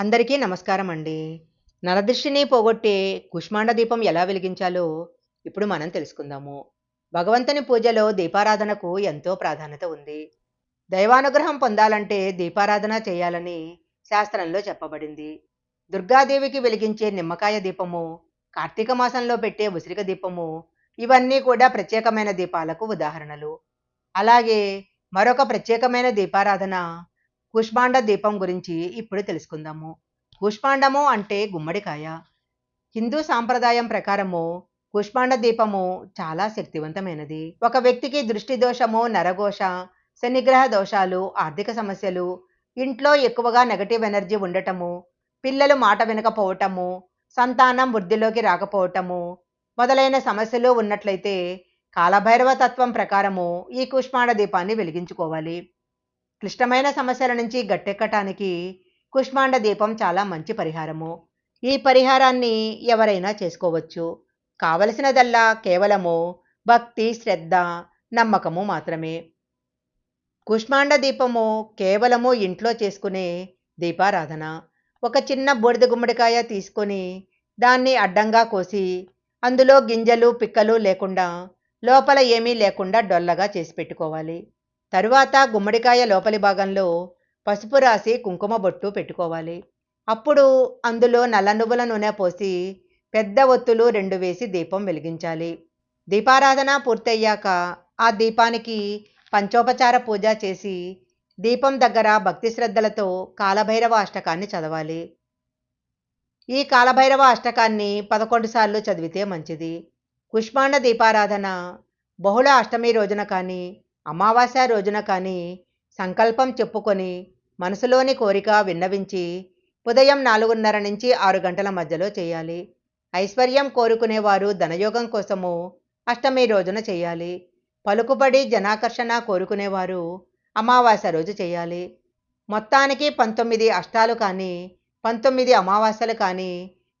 అందరికీ నమస్కారం అండి నరదృష్టిని పోగొట్టే కుష్మాండ దీపం ఎలా వెలిగించాలో ఇప్పుడు మనం తెలుసుకుందాము. భగవంతుని పూజలో దీపారాధనకు ఎంతో ప్రాధాన్యత ఉంది. దైవానుగ్రహం పొందాలంటే దీపారాధన చేయాలని శాస్త్రంలో చెప్పబడింది. దుర్గాదేవికి వెలిగించే నిమ్మకాయ దీపము కార్తీక మాసంలో పెట్టే ఉసిరిక దీపము ఇవన్నీ కూడా ప్రత్యేకమైన దీపాలకు ఉదాహరణలు. అలాగే మరొక ప్రత్యేకమైన దీపారాధన కుష్మాండ దీపం గురించి ఇప్పుడు తెలుసుకుందాము. కుష్మాండము అంటే గుమ్మడికాయ. హిందూ సాంప్రదాయం ప్రకారము కుష్మాండ దీపము చాలా శక్తివంతమైనది. ఒక వ్యక్తికి దృష్టి దోషము నరఘోష శనిగ్రహ దోషాలు ఆర్థిక సమస్యలు ఇంట్లో ఎక్కువగా నెగటివ్ ఎనర్జీ ఉండటము పిల్లలు మాట వినకపోవటము సంతానం వృద్ధిలోకి రాకపోవటము మొదలైన సమస్యలు ఉన్నట్లయితే కాలభైరవ తత్వం ప్రకారము ఈ కుష్మాండ దీపాన్ని వెలిగించుకోవాలి. క్లిష్టమైన సమస్యల నుంచి గట్టెక్కటానికి కుష్మాండ దీపం చాలా మంచి పరిహారము. ఈ పరిహారాన్ని ఎవరైనా చేసుకోవచ్చు. కావలసినదల్లా కేవలము భక్తి శ్రద్ధ నమ్మకము మాత్రమే. కుష్మాండ దీపము కేవలము ఇంట్లో చేసుకునే దీపారాధన. ఒక చిన్న బూడిద గుమ్మడికాయ తీసుకొని దాన్ని అడ్డంగా కోసి అందులో గింజలు పిక్కలు లేకుండా లోపల ఏమీ లేకుండా డొల్లగా చేసి పెట్టుకోవాలి. తరువాత గుమ్మడికాయ లోపలి భాగంలో పసుపు రాసి కుంకుమ బొట్టు పెట్టుకోవాలి. అప్పుడు అందులో నల్ల నువ్వుల నూనె పోసి పెద్ద ఒత్తులు రెండు వేసి దీపం వెలిగించాలి. దీపారాధన పూర్తయ్యాక ఆ దీపానికి పంచోపచార పూజ చేసి దీపం దగ్గర భక్తి శ్రద్ధలతో కాలభైరవ అష్టకాన్ని చదవాలి. ఈ కాలభైరవ అష్టకాన్ని పదకొండు సార్లు చదివితే మంచిది. కుష్మాండ దీపారాధన బహుళ అష్టమి రోజున కానీ అమావాస్య రోజున కానీ సంకల్పం చెప్పుకొని మనసులోని కోరిక విన్నవించి ఉదయం నాలుగున్నర నుంచి ఆరు గంటల మధ్యలో చేయాలి. ఐశ్వర్యం కోరుకునేవారు ధనయోగం కోసము అష్టమి రోజున చేయాలి. పలుకుబడి జనాకర్షణ కోరుకునేవారు అమావాస్య రోజు చేయాలి. మొత్తానికి పంతొమ్మిది అష్టాలు కానీ పంతొమ్మిది అమావాస్యలు కానీ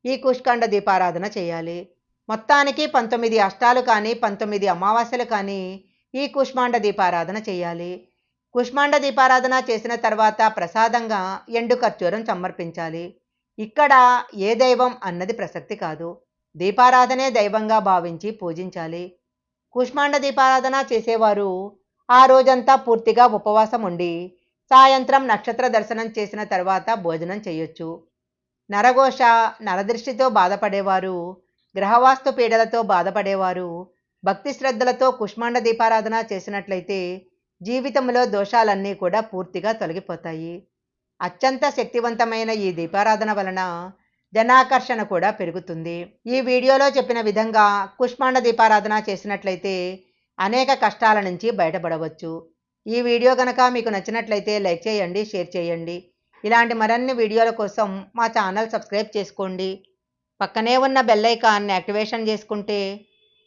ఈ కుష్కాండ దీపారాధన చేయాలి. మొత్తానికి పంతొమ్మిది అష్టాలు కానీ పంతొమ్మిది అమావాస్యలు కానీ ఈ కుష్మాండ దీపారాధన చేయాలి. కుష్మాండ దీపారాధన చేసిన తర్వాత ప్రసాదంగా ఎండు ఖర్జూరం సమర్పించాలి. ఇక్కడ ఏ దైవం అన్నది ప్రసక్తి కాదు. దీపారాధనే దైవంగా భావించి పూజించాలి. కుష్మాండ దీపారాధన చేసేవారు ఆ రోజంతా పూర్తిగా ఉపవాసం ఉండి సాయంత్రం నక్షత్ర దర్శనం చేసిన తర్వాత భోజనం చేయొచ్చు. నరఘోష నరదృష్టితో బాధపడేవారు గ్రహవాస్తు పీడలతో బాధపడేవారు భక్తి శ్రద్ధలతో కుష్మాండ దీపారాధన చేసినట్లయితే జీవితంలో దోషాలన్నీ కూడా పూర్తిగా తొలగిపోతాయి. అత్యంత శక్తివంతమైన ఈ దీపారాధన వలన జనాకర్షణ కూడా పెరుగుతుంది. ఈ వీడియోలో చెప్పిన విధంగా కుష్మాండ దీపారాధన చేసినట్లయితే అనేక కష్టాల నుంచి బయటపడవచ్చు. ఈ వీడియో కనుక మీకు నచ్చినట్లయితే లైక్ చేయండి షేర్ చేయండి. ఇలాంటి మరిన్ని వీడియోల కోసం మా ఛానల్ సబ్స్క్రైబ్ చేసుకోండి. పక్కనే ఉన్న బెల్ ఐకాన్ని యాక్టివేషన్ చేసుకుంటే